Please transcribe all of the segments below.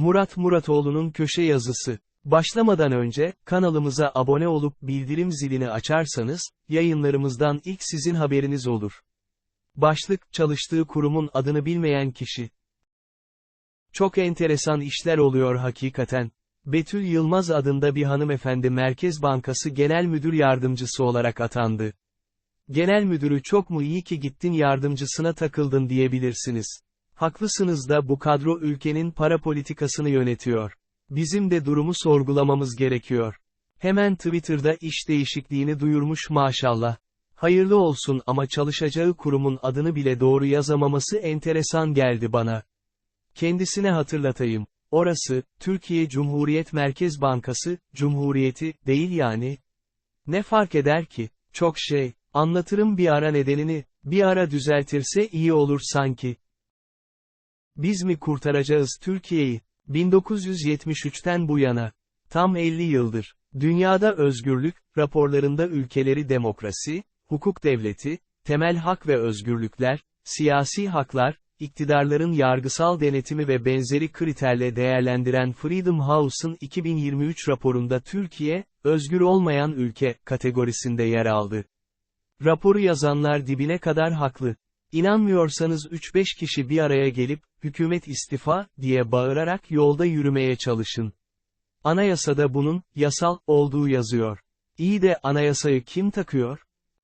Murat Muratoğlu'nun köşe yazısı. Başlamadan önce, kanalımıza abone olup bildirim zilini açarsanız, yayınlarımızdan ilk sizin haberiniz olur. Başlık, çalıştığı kurumun adını bilmeyen kişi. Çok enteresan işler oluyor hakikaten. Betül Yılmaz adında bir hanımefendi Merkez Bankası Genel Müdür Yardımcısı olarak atandı. Genel müdürü çok mu iyi ki gittin yardımcısına takıldın diyebilirsiniz. Haklısınız da bu kadro ülkenin para politikasını yönetiyor. Bizim de durumu sorgulamamız gerekiyor. Hemen Twitter'da iş değişikliğini duyurmuş maşallah. Hayırlı olsun ama çalışacağı kurumun adını bile doğru yazamaması enteresan geldi bana. Kendisine hatırlatayım. Orası, Türkiye Cumhuriyet Merkez Bankası, Cumhuriyeti, değil yani. Ne fark eder ki? Çok şey, anlatırım bir ara nedenini, bir ara düzeltirse iyi olur sanki. Biz mi kurtaracağız Türkiye'yi? 1973'ten bu yana. Tam 50 yıldır. Dünyada özgürlük, raporlarında ülkeleri demokrasi, hukuk devleti, temel hak ve özgürlükler, siyasi haklar, iktidarların yargısal denetimi ve benzeri kriterle değerlendiren Freedom House'ın 2023 raporunda Türkiye, özgür olmayan ülke, kategorisinde yer aldı. Raporu yazanlar dibine kadar haklı. İnanmıyorsanız 3-5 kişi bir araya gelip, hükümet istifa, diye bağırarak yolda yürümeye çalışın. Anayasada bunun, yasal, olduğu yazıyor. İyi de anayasayı kim takıyor?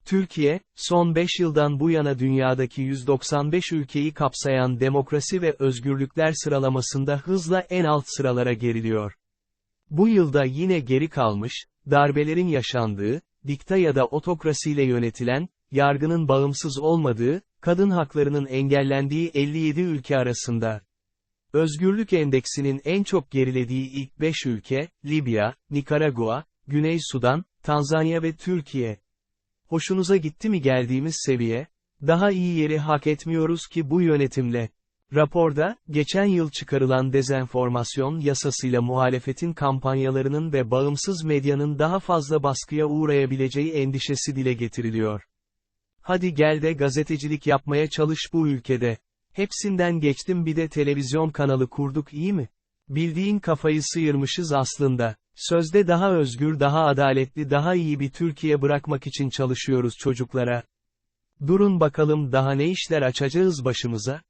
Türkiye, son 5 yıldan bu yana dünyadaki 195 ülkeyi kapsayan demokrasi ve özgürlükler sıralamasında hızla en alt sıralara geriliyor. Bu yılda yine geri kalmış, darbelerin yaşandığı, dikta ya da otokrasiyle yönetilen, yargının bağımsız olmadığı, kadın haklarının engellendiği 57 ülke arasında. Özgürlük endeksinin en çok gerilediği ilk 5 ülke, Libya, Nikaragua, Güney Sudan, Tanzanya ve Türkiye. Hoşunuza gitti mi geldiğimiz seviye? Daha iyi yeri hak etmiyoruz ki bu yönetimle. Raporda, geçen yıl çıkarılan dezenformasyon yasasıyla muhalefetin kampanyalarının ve bağımsız medyanın daha fazla baskıya uğrayabileceği endişesi dile getiriliyor. Hadi gel de gazetecilik yapmaya çalış bu ülkede. Hepsinden geçtim bir de televizyon kanalı kurduk iyi mi? Bildiğin kafayı sıyırmışız aslında. Sözde daha özgür, daha adaletli, daha iyi bir Türkiye bırakmak için çalışıyoruz çocuklara. Durun bakalım daha ne işler açacağız başımıza?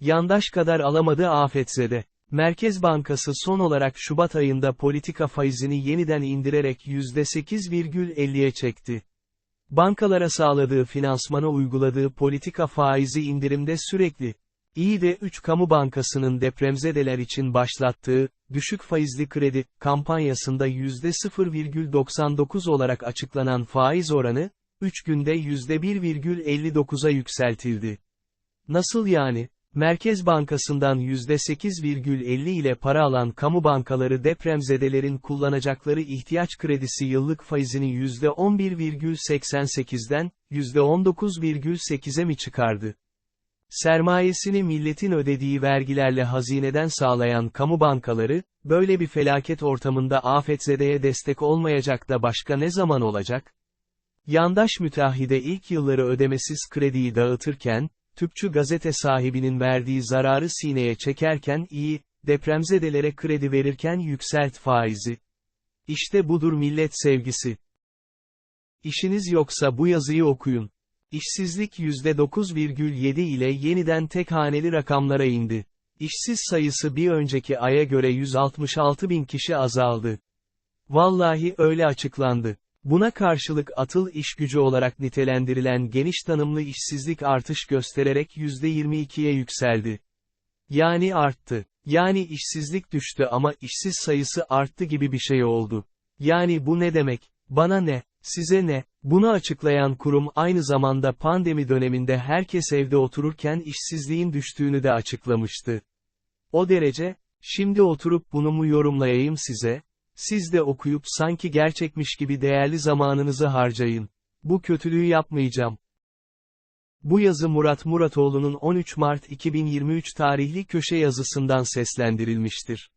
Yandaş kadar alamadı afetzede. Merkez Bankası son olarak Şubat ayında politika faizini yeniden indirerek %8,50'ye çekti. Bankalara sağladığı finansmana uyguladığı politika faizi indirimde sürekli. İyi de 3 kamu bankasının depremzedeler için başlattığı, düşük faizli kredi, kampanyasında %0,99 olarak açıklanan faiz oranı, 3 günde %1,59'a yükseltildi. Nasıl yani? Merkez Bankası'ndan %8,50 ile para alan kamu bankaları depremzedelerin kullanacakları ihtiyaç kredisi yıllık faizini %11,88'den, %19,8'e mi çıkardı? Sermayesini milletin ödediği vergilerle hazineden sağlayan kamu bankaları, böyle bir felaket ortamında afetzedeye destek olmayacak da başka ne zaman olacak? Yandaş müteahhide ilk yılları ödemesiz krediyi dağıtırken, tüpçü gazete sahibinin verdiği zararı sineye çekerken iyi, depremzedelere kredi verirken yükselt faizi. İşte budur millet sevgisi. İşiniz yoksa bu yazıyı okuyun. İşsizlik %9,7 ile yeniden tek haneli rakamlara indi. İşsiz sayısı bir önceki aya göre 166 bin kişi azaldı. Vallahi öyle açıklandı. Buna karşılık atıl iş gücü olarak nitelendirilen geniş tanımlı işsizlik artış göstererek %22'ye yükseldi. Yani arttı. Yani işsizlik düştü ama işsiz sayısı arttı gibi bir şey oldu. Yani bu ne demek? Bana ne? Size ne? Bunu açıklayan kurum aynı zamanda pandemi döneminde herkes evde otururken işsizliğin düştüğünü de açıklamıştı. O derece, şimdi oturup bunu mu yorumlayayım size? Siz de okuyup sanki gerçekmiş gibi değerli zamanınızı harcayın. Bu kötülüğü yapmayacağım. Bu yazı Murat Muratoğlu'nun 13 Mart 2023 tarihli köşe yazısından seslendirilmiştir.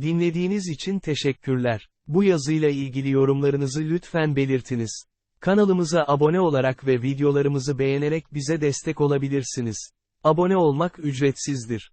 Dinlediğiniz için teşekkürler. Bu yazıyla ilgili yorumlarınızı lütfen belirtiniz. Kanalımıza abone olarak ve videolarımızı beğenerek bize destek olabilirsiniz. Abone olmak ücretsizdir.